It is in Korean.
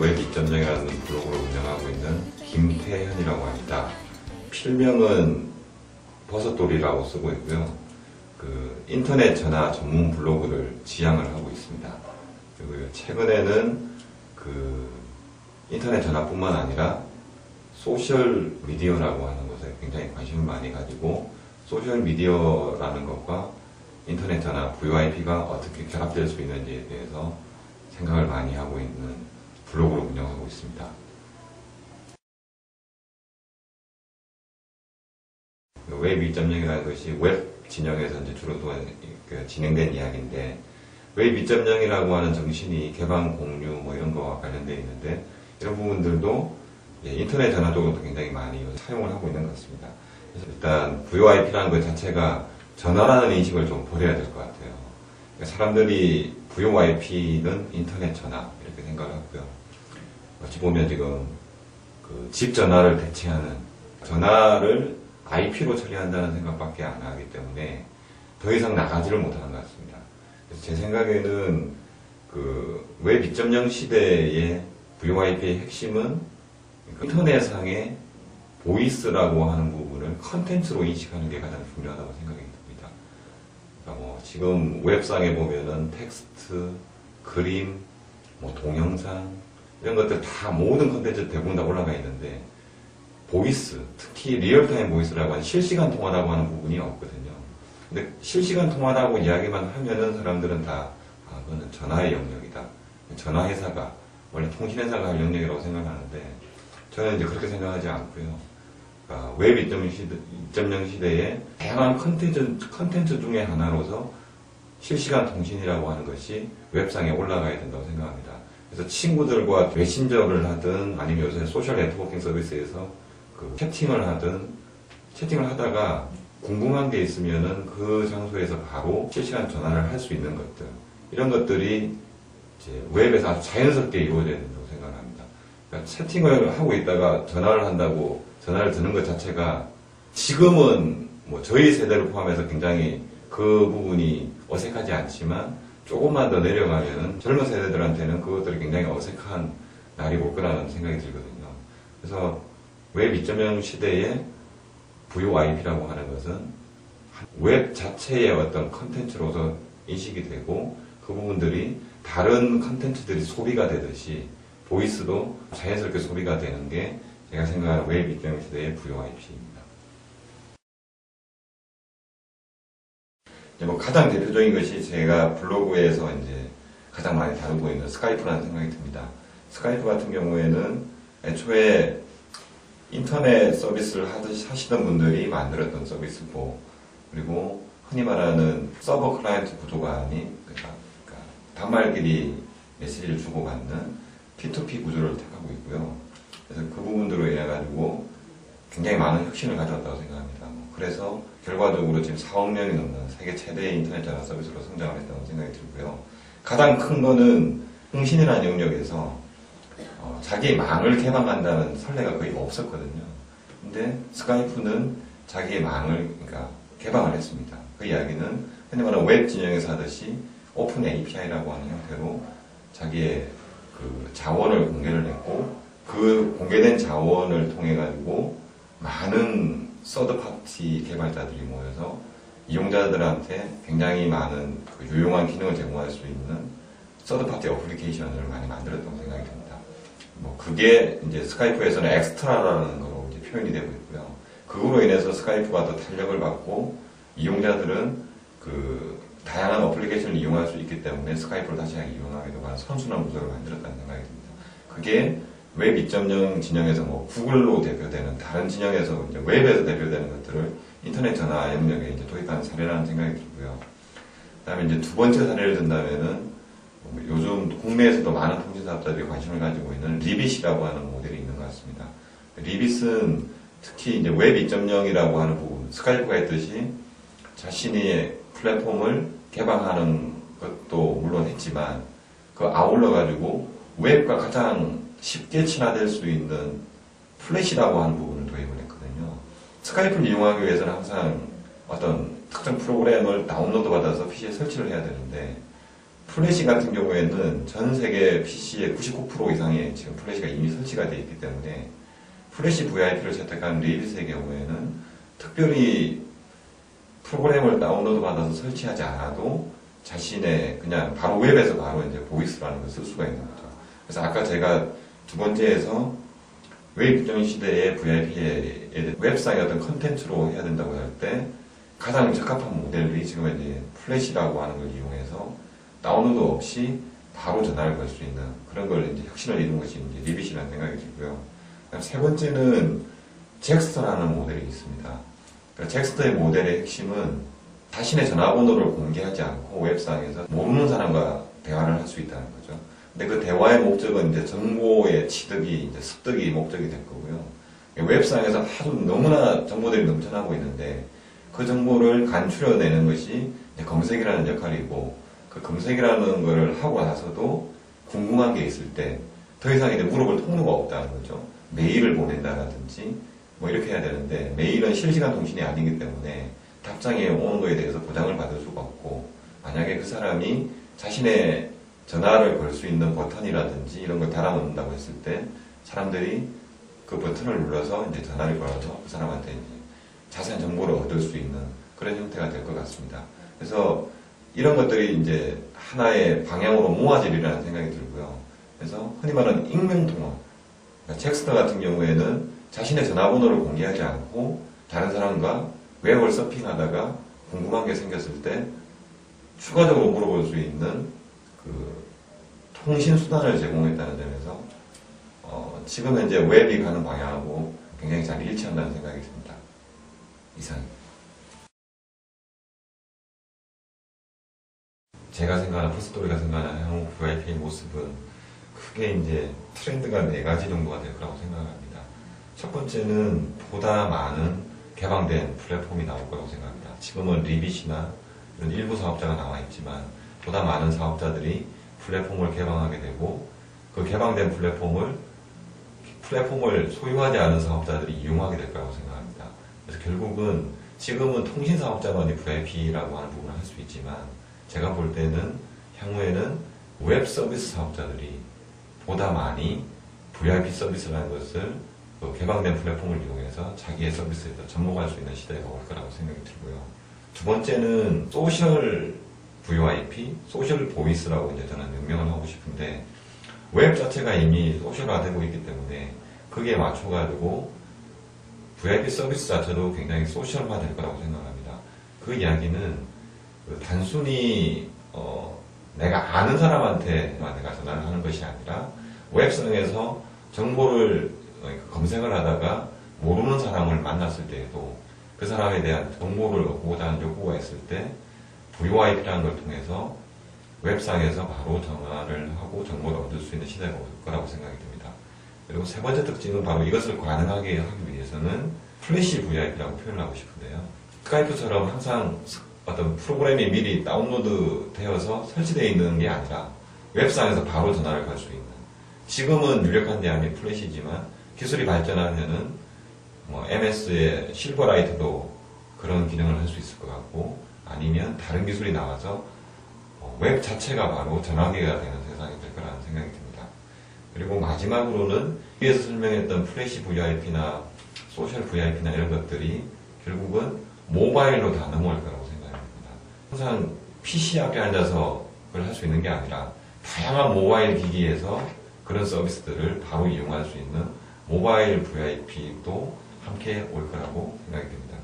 웹 2.0이라는 블로그를 운영하고 있는 김태현이라고 합니다. 필명은 버섯돌이라고 쓰고 있고요. 그 인터넷 전화 전문 블로그를 지향을 하고 있습니다. 그리고 최근에는 그 인터넷 전화뿐만 아니라 소셜 미디어라고 하는 것에 굉장히 관심을 많이 가지고 소셜 미디어라는 것과 인터넷 전화 VoIP가 어떻게 결합될 수 있는지에 대해서 생각을 많이 하고 있는 블로그를 운영하고 있습니다. 웹 2.0이라는 것이 웹 진영에서 이제 주로 또 진행된 이야기인데 웹 2.0이라고 하는 정신이 개방 공유 뭐 이런 거와 관련되어 있는데 이런 부분들도 인터넷 전화 쪽으로도 굉장히 많이 사용을 하고 있는 것 같습니다. 일단 VoIP라는 것 자체가 전화라는 인식을 좀 버려야 될 것 같아요. 그러니까 사람들이 VoIP는 인터넷 전화 이렇게 생각을 하고요. 어찌 보면 지금 그 집 전화를 대체하는 전화를 IP로 처리한다는 생각밖에 안 하기 때문에 더 이상 나가지를 못하는 것 같습니다. 그래서 제 생각에는 그웹 2.0 시대의 VoIP의 핵심은 인터넷상의 보이스라고 하는 부분을 컨텐츠로 인식하는 게 가장 중요하다고 생각이 듭니다. 그러니까 뭐 지금 웹상에 보면은 텍스트, 그림, 뭐 동영상 이런 것들 다 모든 컨텐츠 대부분 다 올라가 있는데 보이스, 특히 리얼타임 보이스라고 하는 실시간 통화라고 하는 부분이 없거든요. 근데 실시간 통화라고 이야기만 하면은 사람들은 다 아, 그거는 전화의 영역이다. 전화회사가 원래 통신회사가 할 영역이라고 생각하는데 저는 이제 그렇게 생각하지 않고요. 그러니까 웹 2.0 시대, 2.0 시대에 다양한 컨텐츠, 컨텐츠 중에 하나로서 실시간 통신이라고 하는 것이 웹상에 올라가야 된다고 생각합니다. 그래서 친구들과 메신저를 하든 아니면 요새 소셜 네트워킹 서비스에서 그 채팅을 하든 채팅을 하다가 궁금한 게 있으면은 그 장소에서 바로 실시간 전화를 할 수 있는 것들 이런 것들이 이제 웹에서 아주 자연스럽게 이루어져야 된다고 생각합니다. 그러니까 채팅을 하고 있다가 전화를 한다고 전화를 드는 것 자체가 지금은 뭐 저희 세대를 포함해서 굉장히 그 부분이 어색하지 않지만 조금만 더 내려가면은 젊은 세대들한테는 그것들이 굉장히 어색한 날이 올 거라는 생각이 들거든요. 그래서 웹 2.0 시대에 VoIP라고 하는 것은 웹 자체의 어떤 컨텐츠로서 인식이 되고 그 부분들이 다른 컨텐츠들이 소비가 되듯이 보이스도 자연스럽게 소비가 되는 게 제가 생각하는 웹 입장 시대의 VoIP입니다. 뭐 가장 대표적인 것이 제가 블로그에서 이제 가장 많이 다루고 있는 스카이프라는 생각이 듭니다. 스카이프 같은 경우에는 애초에 인터넷 서비스를 하시던 분들이 만들었던 서비스고 그리고 흔히 말하는 서버 클라이언트 구조가 아닌 그러니까, 단말끼리 메시지를 주고받는 P2P 구조를 택하고 있고요. 그래서 그 부분들로 인해 가지고 굉장히 많은 혁신을 가져왔다고 생각합니다. 뭐 그래서 결과적으로 지금 4억 명이 넘는 세계 최대의 인터넷 전화 서비스로 성장을 했다고 생각이 들고요. 가장 큰 거는 흥신이라는 영역에서 어, 자기 망을 개방한다는 선례가 거의 없었거든요. 근데 스카이프는 자기의 망을 그러니까 개방을 했습니다. 그 이야기는 흔히 말하는 웹 진영에서 하듯이 오픈 API라고 하는 형태로 자기의 그 자원을 공개를 했고 그 공개된 자원을 통해 가지고 많은 서드 파티 개발자들이 모여서 이용자들한테 굉장히 많은 그 유용한 기능을 제공할 수 있는 서드 파티 어플리케이션을 많이 만들었다고 생각이 듭니다. 뭐 그게 이제 스카이프에서는 엑스트라라는 걸로 이제 표현이 되고 있고요. 그거로 인해서 스카이프가 더 탄력을 받고 이용자들은 그 다양한 어플리케이션을 이용할 수 있기 때문에 스카이프를 다시 이용하게 되고 선순환 구조를 만들었다는 생각이 듭니다. 그게 웹 2.0 진영에서 뭐 구글로 대표되는 다른 진영에서 이제 웹에서 대표되는 것들을 인터넷 전화 영역에 이제 도입하는 사례라는 생각이 들고요. 그다음에 이제 두 번째 사례를 든다면은 뭐 요즘 국내에서도 많은 통신사업자들이 관심을 가지고 있는 리빗이라고 하는 모델이 있는 것 같습니다. 리빗은 특히 이제 웹 2.0이라고 하는 부분, 스카이프가 했듯이 자신의 플랫폼을 개방하는 것도 물론 했지만 그 아울러 가지고 웹과 가장 쉽게 친화될 수 있는 플래시라고 하는 부분을 도입을 했거든요. 스카이프를 이용하기 위해서는 항상 어떤 특정 프로그램을 다운로드 받아서 PC에 설치를 해야 되는데 플래시 같은 경우에는 전 세계 PC의 99% 이상의 지금 플래시가 이미 설치가 되어 있기 때문에 플래시 VIP를 채택한 리빗의 경우에는 특별히 프로그램을 다운로드 받아서 설치하지 않아도 자신의 그냥 바로 웹에서 바로 이제 보이스라는 걸 쓸 수가 있는 거죠. 그래서 아까 제가 두 번째에서 웹 입점 시대의 VIP의 웹상의 어떤 컨텐츠로 해야 된다고 할 때 가장 적합한 모델이 지금 이제 플래시라고 하는 걸 이용해서 다운로드 없이 바로 전화를 걸 수 있는 그런 걸 이제 혁신을 이룬 것이 이제 리빗이라는 생각이 들고요. 세 번째는 잭스터라는 모델이 있습니다. 그러니까 잭스터의 모델의 핵심은 자신의 전화번호를 공개하지 않고 웹상에서 모르는 사람과 대화를 할 수 있다는 거죠. 근데 그 대화의 목적은 이제 정보의 취득이 이제 습득이 목적이 될 거고요. 웹상에서 아주 너무나 정보들이 넘쳐나고 있는데 그 정보를 간추려내는 것이 검색이라는 역할이고 그 검색이라는 것을 하고 나서도 궁금한 게 있을 때 더 이상 이제 물어볼 통로가 없다는 거죠. 메일을 보낸다라든지 뭐 이렇게 해야 되는데 메일은 실시간 통신이 아니기 때문에 답장이 오는 거에 대해서 보장을 받을 수가 없고 만약에 그 사람이 자신의 전화를 걸 수 있는 버튼이라든지 이런 걸 달아놓는다고 했을 때 사람들이 그 버튼을 눌러서 이제 전화를 걸어서 그 사람한테 이제 자세한 정보를 얻을 수 있는 그런 형태가 될 것 같습니다. 그래서 이런 것들이 이제 하나의 방향으로 모아지리라는 생각이 들고요. 그래서 흔히 말하는 익명통화. 그러니까 잭스터 같은 경우에는 자신의 전화번호를 공개하지 않고 다른 사람과 웹을 서핑하다가 궁금한 게 생겼을 때 추가적으로 물어볼 수 있는 그 통신 수단을 제공했다는 점에서 어, 지금 현재 웹이 가는 방향하고 굉장히 잘 일치한다는 생각이 듭니다. 이상. 제가 생각하는 퍼스토리가 생각하는 향후 VIP의 모습은 크게 이제 트렌드가 네 가지 정도가 될 거라고 생각합니다. 첫 번째는 보다 많은 개방된 플랫폼이 나올 거라고 생각합니다. 지금은 리빗이나 이런 일부 사업자가 나와 있지만 보다 많은 사업자들이 플랫폼을 개방하게 되고 그 개방된 플랫폼을 플랫폼을 소유하지 않은 사업자들이 이용하게 될 거라고 생각합니다. 그래서 결국은 지금은 통신 사업자만이 VIP라고 하는 부분을 할 수 있지만 제가 볼 때는 향후에는 웹 서비스 사업자들이 보다 많이 VIP 서비스라는 것을 그 개방된 플랫폼을 이용해서 자기의 서비스에 더 접목할 수 있는 시대가 올 거라고 생각이 들고요. 두 번째는 소셜 VoIP, 소셜 보이스라고 이제 저는 명명을 하고 싶은데 웹 자체가 이미 소셜화되고 있기 때문에 그게 맞춰가지고 VIP 서비스 자체도 굉장히 소셜화될 거라고 생각합니다. 그 이야기는 그 단순히 어, 내가 아는 사람한테 내가 전화를 하는 것이 아니라 웹상에서 정보를 검색을 하다가 모르는 사람을 만났을 때에도 그 사람에 대한 정보를 얻고자 하는 욕구가 있을 때 VoIP라는 걸 통해서 웹상에서 바로 전화를 하고 정보를 얻을 수 있는 시대가 올 거라고 생각이 듭니다. 그리고 세 번째 특징은 바로 이것을 가능하게 하기 위해서는 플래시 VIP라고 표현하고 싶은데요. 스카이프처럼 항상 어떤 프로그램이 미리 다운로드 되어서 설치되어 있는 게 아니라 웹상에서 바로 전화를 걸수 있는 지금은 유력한 대안이 플래시지만 기술이 발전하면은 뭐 MS의 실버라이트도 그런 기능을 할 수 있을 것 같고 아니면 다른 기술이 나와서 어, 웹 자체가 바로 전화기가 되는 세상이 될 거라는 생각이 듭니다. 그리고 마지막으로는 위에서 설명했던 플래시 VIP나 소셜 VIP나 이런 것들이 결국은 모바일로 다 넘어올 거라고 생각합니다. 항상 PC 앞에 앉아서 그걸 할 수 있는 게 아니라 다양한 모바일 기기에서 그런 서비스들을 바로 이용할 수 있는 모바일 VIP도 함께 올 거라고 생각이 됩니다.